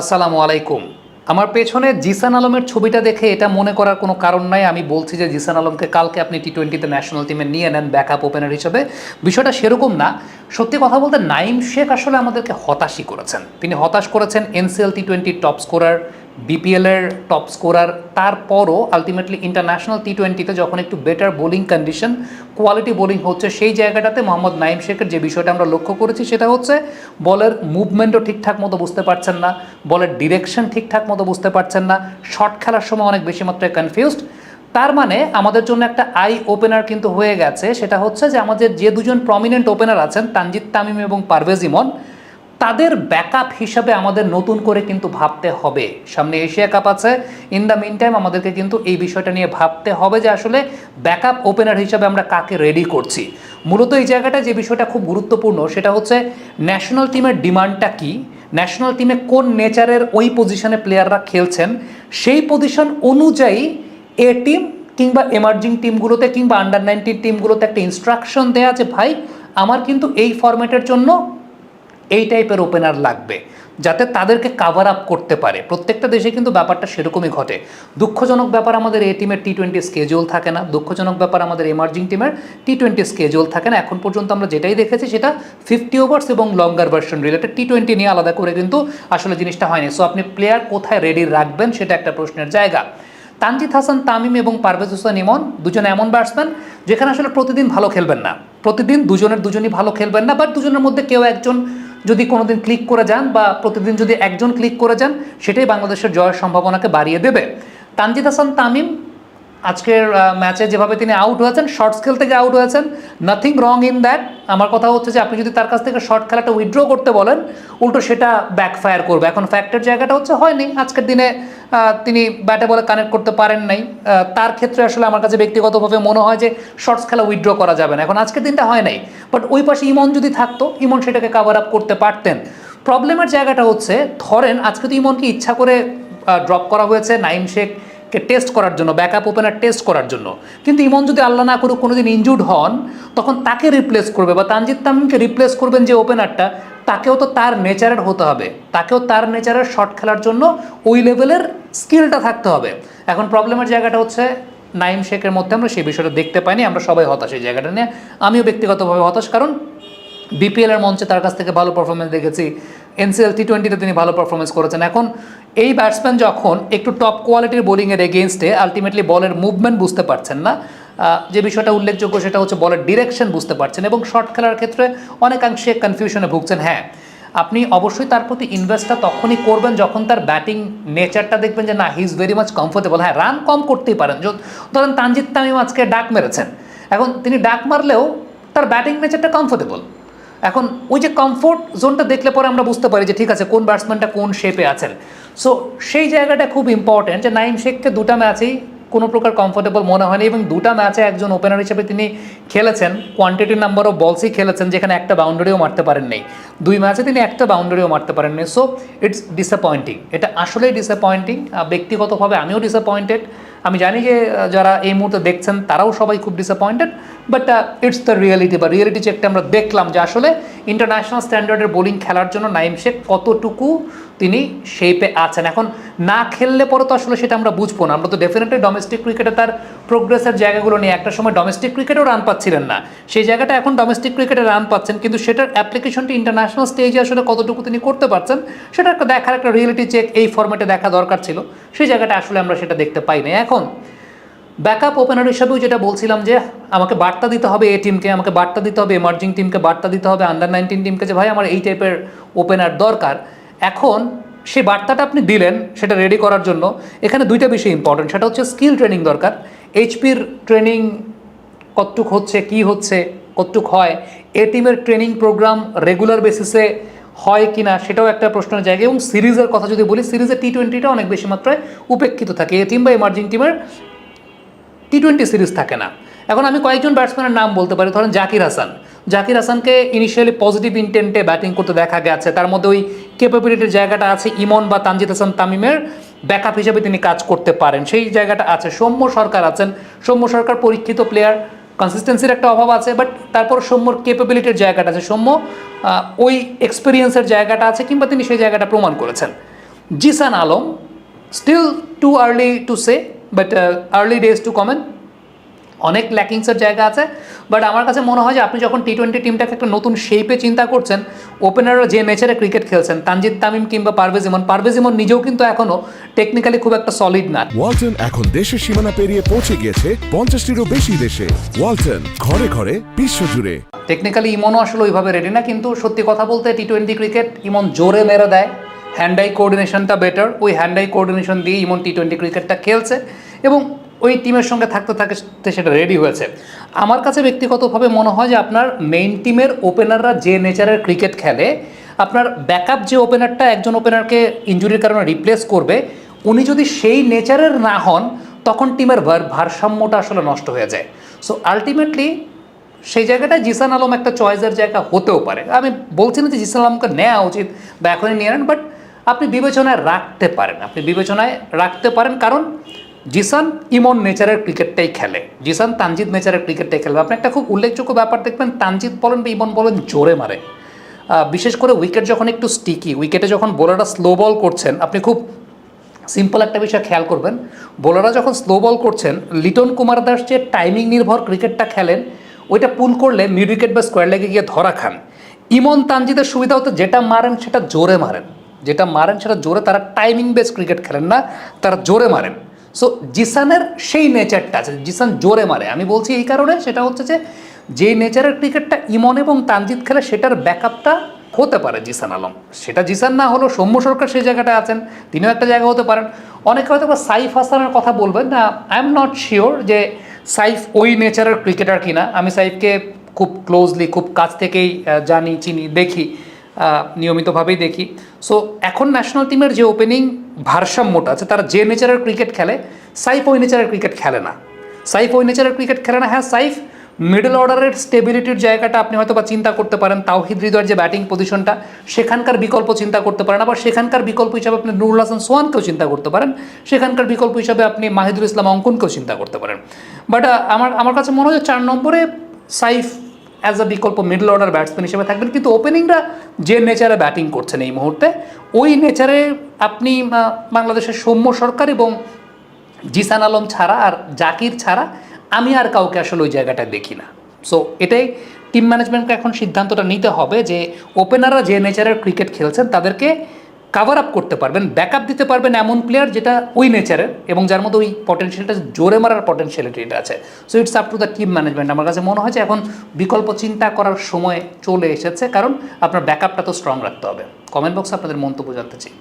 আসসালামু আলাইকুম। আমার পেছনে জিসান আলমের ছবিটা দেখে এটা মনে করার কোনো কারণ নাই। আমি বলছি যে জিসান আলমকে কালকে আপনি টি টোয়েন্টিতে ন্যাশনাল টিমে নিয়ে নেন ব্যাকআপ ওপেনার হিসেবে। বিষয়টা সেরকম না। সত্যি কথা বলতে নাইম শেখ আসলে আমাদেরকে হতাশই করেছেন। তিনি হতাশ করেছেন এনসিএল টি টোয়েন্টির টপ স্কোরার বিপিএলের টপ স্কোরার তারপরও আলটিমেটলি ইন্টারন্যাশনাল টি টোয়েন্টিতে যখন একটু better bowling condition quality bowling হচ্ছে সেই জায়গাটাতে মোহাম্মদ নাইম শেখের যে বিষয়টা আমরা লক্ষ্য করেছি সেটা হচ্ছে বলের মুভমেন্টও ঠিকঠাক মতো বুঝতে পারছেন না বলের ডিরেকশন ঠিকঠাক মতো বুঝতে পারছেন না শর্ট খেলার সময় অনেক বেশি মাত্রায় কনফিউজড তার মানে আমাদের জন্য একটা আই ওপেনার কিন্তু হয়ে গেছে, সেটা হচ্ছে যে আমাদের যে দুজন প্রমিনেন্ট ওপেনার আছেন, তানজিদ তামিম এবং পারভেজ ইমন তাদের ব্যাকআপ হিসাবে আমাদের নতুন করে কিন্তু ভাবতে হবে। সামনে এশিয়া কাপ আছে। ইন দ্য মিন টাইম আমাদেরকে কিন্তু এই বিষয়টা নিয়ে ভাবতে হবে যে আসলে ব্যাকআপ ওপেনার হিসাবে আমরা কাকে রেডি করছি। মূলত এই জায়গাটা যে বিষয়টা খুব গুরুত্বপূর্ণ, সেটা হচ্ছে ন্যাশনাল টিমের ডিমান্ডটা কি? ন্যাশনাল টিমে কোন নেচারের ওই পজিশনে প্লেয়াররা খেলছেন? সেই পজিশন অনুযায়ী এ টিম কিংবা এমার্জিং টিমগুলোতে কিংবা আন্ডার নাইনটিন টিমগুলোতে একটা ইনস্ট্রাকশন দেওয়া আছে, ভাই, আমার কিন্তু এই ফরম্যাটের জন্য এই টাইপের ওপেনার লাগবে, যাতে তাদেরকে কাভার আপ করতে পারে। প্রত্যেকটা দেশে কিন্তু ব্যাপারটা সেরকমই ঘটে। দুঃখজনক ব্যাপার আমাদের এই টিমের টি টোয়েন্টি স্কেজুল থাকে না। দুঃখজনক ব্যাপার আমাদের এমার্জিং টিমের টি টোয়েন্টি স্কেজুল থাকে না। এখন পর্যন্ত আমরা যেটাই দেখেছি সেটা ফিফটি ওভার্স এবং longer version related T twenty নিয়ে আলাদা করে কিন্তু আসলে জিনিসটা হয়নি। সো আপনি প্লেয়ার কোথায় রেডি রাখবেন সেটা একটা প্রশ্নের জায়গা। তানজিদ হাসান, তামিম এবং পারভেজ হোসেন ইমন দুজন এমন ব্যাটসম্যান যেখানে আসলে প্রতিদিন ভালো খেলবেন না। প্রতিদিন দুজনের দুজনই ভালো খেলবেন না বাট দুজনের মধ্যে কেউ একজন যদি কোনোদিন ক্লিক করে যান বা প্রতিদিন যদি একজন ক্লিক করে যান, সেটাই বাংলাদেশের জয়ের সম্ভাবনাকে বাড়িয়ে দেবে। তানজিদ হাসান তামিম আজকের ম্যাচে যেভাবে তিনি আউট হয়েছেন শর্টস খেল থেকে আউট হয়েছেন নাথিং রং ইন দ্যাট আমার কথা হচ্ছে যে আপনি যদি তার কাছ থেকে শর্ট খেলাটা উইথড্র করতে বলেন, উল্টো সেটা ব্যাকফায়ার করবে। এখন ফ্যাক্টের জায়গাটা হচ্ছে হয়নি। আজকের দিনে তিনি ব্যাটে বলে কানেক্ট করতে পারেন নাই। তার ক্ষেত্রে আসলে আমার কাছে ব্যক্তিগতভাবে মনে হয় যে শর্টস খেলা উইথড্র করা যাবে না। এখন আজকের দিনটা হয় নাই। বাট ওই পাশে ইমন যদি থাকতো, ইমন সেটাকে কাভার আপ করতে পারতেন। প্রবলেমের জায়গাটা হচ্ছে, ধরেন আজকে তো ইমনকে ইচ্ছা করে ড্রপ করা হয়েছে, নাইম শেখ কে টেস্ট করার জন্য ব্যাকআপ ওপেনার টেস্ট করার জন্য। কিন্তু ইমন যদি আল্লাহ না করুক, কোনোদিন ইনজুর্ড হন, তখন তাকে রিপ্লেস করবে বা তানজিদ তামিমকে রিপ্লেস করবেন যে ওপেনারটা তাকেও তো তার নেচারের হতে হবে। তাকেও তার নেচারের শট খেলার জন্য ওই লেভেলের স্কিলটা থাকতে হবে। এখন প্রবলেমের জায়গাটা হচ্ছে নাইম শেখের মধ্যে, আমরা সেই বিষয়টা দেখতে পাইনি, আমরা সবাই হতাশ এই জায়গাটা নিয়ে। আমিও ব্যক্তিগতভাবে হতাশ, কারণ বিপিএলের মঞ্চে তার কাছ থেকে ভালো পারফরমেন্স দেখেছি। এনসিএল টি টোয়েন্টিতে তিনি ভালো পারফরমেন্স করেছেন। এখন এই ব্যাটসম্যান যখন একটু টপ কোয়ালিটির বোলিংয়ের এগেনস্টে আলটিমেটলি বলের মুভমেন্ট বুঝতে পারছেন না যে বিষয়টা উল্লেখযোগ্য সেটা হচ্ছে বলের ডিরেকশন বুঝতে পারছেন এবং শর্ট খেলার ক্ষেত্রে অনেকাংশে কনফিউশনে ভুগছেন। হ্যাঁ আপনি অবশ্যই তার প্রতি ইনভেস্টটা তখনই করবেন যখন তার ব্যাটিং নেচারটা দেখবেন যে না he is very much comfortable হ্যাঁ রান কম করতেই পারেন। ধরেন তানজিদ তামিম আজকে ডাক মেরেছেন। এখন তিনি ডাক মারলেও তার ব্যাটিং নেচারটা কমফোর্টেবল এখন ওই যে কমফোর্ট জোনটা দেখলে পরে আমরা বুঝতে পারি যে ঠিক আছে, কোন ব্যাটসম্যানটা কোন শেপে আছেন সো সেই জায়গাটা খুব ইম্পর্টেন্ট যে নাইম শেখকে দুটা ম্যাচেই কোনো প্রকার কমফোর্টেবল মনে হয়নি এবং দুটা ম্যাচে একজন ওপেনার হিসেবে তিনি খেলেছেন। কোয়ান্টিটি নাম্বার অফ বলসই খেলেছেন, যেখানে একটা বাউন্ডারিও মারতে পারেননি। দুই ম্যাচে তিনি একটা বাউন্ডারিও মারতে পারেননি। সো ইটস ডিসঅ্যাপয়েন্টিং এটা আসলেই ডিসঅ্যাপয়েন্টিং ব্যক্তিগতভাবে আমিও ডিসঅ্যাপয়েন্টেড আমি জানি যে যারা এই মুহূর্তে দেখছেন, তারাও সবাই খুব disappointed but it's the reality বা রিয়েলিটি চেকটা আমরা দেখলাম যে আসলে ইন্টারন্যাশনাল স্ট্যান্ডার্ডের বোলিং খেলার জন্য নাইম শেখ কতটুকু তিনি শেপে আছেন। এখন না খেললে পরে তো আসলে সেটা আমরা বুঝব না। আমরা তো ডেফিনেটলি ডোমেস্টিক ক্রিকেটে তার প্রোগ্রেসের জায়গাগুলো নিয়ে একটা সময় ডোমেস্টিক ক্রিকেটেও রান পাচ্ছিলেন না। সেই জায়গাটা এখন ডোমেস্টিক ক্রিকেটে রান পাচ্ছেন, কিন্তু সেটার অ্যাপ্লিকেশনটি ইন্টারন্যাশনাল স্টেজে আসলে কতটুকু তিনি করতে পারছেন, সেটা একটা দেখার একটা রিয়েলিটি চেক এই ফর্মেটে দেখা দরকার ছিল। সেই জায়গাটা আসলে আমরা সেটা দেখতে পাই না এখন ব্যাকআপ ওপেনার হিসাবেও যেটা বলছিলাম যে, আমাকে বার্তা দিতে হবে এই টিমকে আমাকে বার্তা দিতে হবে এমার্জিং টিমকে বার্তা দিতে হবে আন্ডার নাইনটিন টিমকে যে, ভাই, আমার এই টাইপের ওপেনার দরকার। এখন সে বার্তাটা আপনি দিলেন, সেটা রেডি করার জন্য, এখানে দুইটা বিষয় ইম্পর্টেন্ট সেটা হচ্ছে স্কিল ট্রেনিং দরকার এইচপির ট্রেনিং কতটুক হচ্ছে, কি হচ্ছে, কতটুক হয়, এ টিমের ট্রেনিং প্রোগ্রাম রেগুলার বেসিসে হয় কি না সেটাও একটা প্রশ্নের জায়গা, এবং সিরিজের কথা যদি বলি সিরিজে টি টোয়েন্টিটা অনেক বেশি মাত্রায় উপেক্ষিত থাকে, এ টিম বা এমার্জিং টিমের টি টোয়েন্টি সিরিজ থাকে না। এখন আমি কয়েকজন ব্যাটসম্যানের নাম বলতে পারি, ধরেন জাকির হাসান। জাকির হাসানকে ইনিশিয়ালি পজিটিভ ইন্টেন্টে ব্যাটিং করতে দেখা গেছে। তার মধ্যে ওই ক্যাপাবিলিটির জায়গাটা আছে ইমন বা তানজিদ হাসান তামিমের ব্যাকআপ হিসেবে তিনি কাজ করতে পারেন। সেই জায়গাটা আছে। সৌম্য সরকার আছেন। সৌম্য সরকার পরীক্ষিত প্লেয়ার কনসিস্টেন্সির একটা অভাব আছে বাট তারপর সৌম্যর ক্যাপাবিলিটির জায়গাটা আছে। সৌম্য ওই এক্সপিরিয়েন্সের জায়গাটা আছে কিংবা তিনি সেই জায়গাটা প্রমাণ করেছেন। Zishan Alam still too early to say but early days to comment অনেক ল্যাকিংসের জায়গা আছে বাট আমার কাছে মনে হয় যে আপনি যখন টি টোয়েন্টি টিমটাকে একটা নতুন শেপে চিন্তা করছেন ওপেনাররা যে নেচারে ক্রিকেট খেলছেন তানজিদ তামিম কিংবা পারভেজ ইমন পারভেজ ইমন নিজেও কিন্তু এখনও টেকনিক্যালি খুব একটা সলিড না। ওয়ালটন এখন দেশের সীমানা পেরিয়ে পৌঁছে গিয়েছে পঞ্চাশটিরও বেশি দেশে। ওয়ালটন ঘরে ঘরে বিশ্বজুড়ে। টেকনিক্যালি ইমনও আসলে ওইভাবে রেডি না কিন্তু সত্যি কথা বলতে টি টোয়েন্টি ক্রিকেট ইমন জোরে মেরে দেয়। হ্যান্ড আই কোঅর্ডিনেশনটা বেটার ওই হ্যান্ড আই কোঅর্ডিনেশন দিয়ে ইমন টি টোয়েন্টি ক্রিকেটটা খেলছে। এবং ওই টিমের সঙ্গে থাকতে থাকতে সেটা রেডি হয়েছে। আমার কাছে ব্যক্তিগতভাবে মনে হয় যে আপনার মেইন টিমের ওপেনাররা যে নেচারের ক্রিকেট খেলে, আপনার ব্যাকআপ যে ওপেনারটা একজন ওপেনারকে ইঞ্জুরির কারণে রিপ্লেস করবে, উনি যদি সেই নেচারের না হন, তখন টিমের ভার- ভারসাম্যটা আসলে নষ্ট হয়ে যায়। সো আলটিমেটলি সেই জায়গাটায় জিসান আলম একটা চয়েসের জায়গা হতেও পারে। আমি বলছি না যে জিসান আলমকে নেওয়া উচিত বা এখনই নিয়ে নেন বাট আপনি বিবেচনায় রাখতে পারেন। আপনি বিবেচনায় রাখতে পারেন, কারণ জিসান ইমন নেচারের ক্রিকেটটাই খেলে। জিসান তানজিদ নেচারের ক্রিকেটটাই খেলবে। আপনি একটা খুব উল্লেখযোগ্য ব্যাপার দেখবেন, তানজিদ বলেন বা ইমন বলেন, জোরে মারে। বিশেষ করে উইকেট যখন একটু স্টিকি উইকেটে যখন বোলাররা স্লো বল করছেন, আপনি খুব সিম্পল একটা বিষয় খেয়াল করবেন, বোলাররা যখন স্লো বল করছেন, লিটন কুমার দাস যে টাইমিং নির্ভর ক্রিকেটটা খেলেন, ওইটা পুল করলে মিড উইকেট বা স্কোয়ার লেগে গিয়ে ধরা খান। ইমন তানজিদের সুবিধা হতো যেটা মারেন সেটা জোরে মারেন। যেটা মারেন সেটা জোরে, তারা টাইমিং বেস ক্রিকেট খেলেন না, তারা জোরে মারেন। সো জিসানের সেই নেচারটা আছে জিসান জোরে মারে। আমি বলছি এই কারণে, সেটা হচ্ছে যে যেই নেচারের ক্রিকেটটা ইমন এবং তানজিদ খেলে, সেটার ব্যাকআপটা হতে পারে জিসান আলম। সেটা জিসান না হলেও সৌম্য সরকার সেই জায়গাটা আছেন, তিনিও একটা জায়গা হতে পারেন। অনেকে হয়তো বা সাইফ হাসানের কথা বলবেন, না আই এম নট শিওর যে সাইফ ওই নেচারের ক্রিকেটার কিনা। আমি সাইফকে খুব ক্লোজলি খুব কাছ থেকেই জানি, চিনি, দেখি নিয়মিতভাবেই দেখি। সো এখন ন্যাশনাল টিমের যে ওপেনিং ভারসাম্যটা আছে, তারা যে নেচারের ক্রিকেট খেলে সাইফ ওই নেচারের ক্রিকেট খেলে না। সাইফ ওই নেচারের ক্রিকেট খেলে না হ্যাঁ সাইফ মিডল অর্ডারের স্টেবিলিটির জায়গাটা আপনি হয়তো বা চিন্তা করতে পারেন, তাওহিদ হৃদয়ের যে ব্যাটিং পজিশনটা সেখানকার বিকল্প চিন্তা করতে পারেন, আবার সেখানকার বিকল্প হিসাবে আপনি নুরুল হাসান সোয়ানকেও চিন্তা করতে পারেন, সেখানকার বিকল্প হিসাবে আপনি মাহিদুল ইসলাম অঙ্কনকেও চিন্তা করতে পারেন। বাট আমার আমার কাছে মনে হয় চার নম্বরে সাইফ অ্যাজ আ বিকল্প মিডল অর্ডার ব্যাটসম্যান হিসেবে থাকবেন। কিন্তু ওপেনিংরা যে নেচারে ব্যাটিং করছেন এই মুহূর্তে, ওই নেচারে আপনি বাংলাদেশের সৌম্য সরকার এবং জিসান আলম ছাড়া আর জাকির ছাড়া আমি আর কাউকে আসলে ওই জায়গাটা দেখি না। সো এটাই টিম ম্যানেজমেন্টকে এখন সিদ্ধান্তটা নিতে হবে যে ওপেনাররা যে নেচারের ক্রিকেট খেলছেন, তাদেরকে কাভার আপ করতে পারবেন ব্যাকআপ দিতে পারবেন এমন প্লেয়ার যেটা ওই নেচারের এবং যার মধ্যে ওই পটেনশিয়ালটা জোরে মারার পটেনশিয়ালিটিটা আছে। So it's up to the team management আমার কাছে মনে হয় যে এখন বিকল্প চিন্তা করার সময় চলে এসেছে, কারণ আপনার ব্যাকআপটা তো স্ট্রং রাখতে হবে। কমেন্ট বক্সে আপনাদের মন্তব্য জানতে চাই।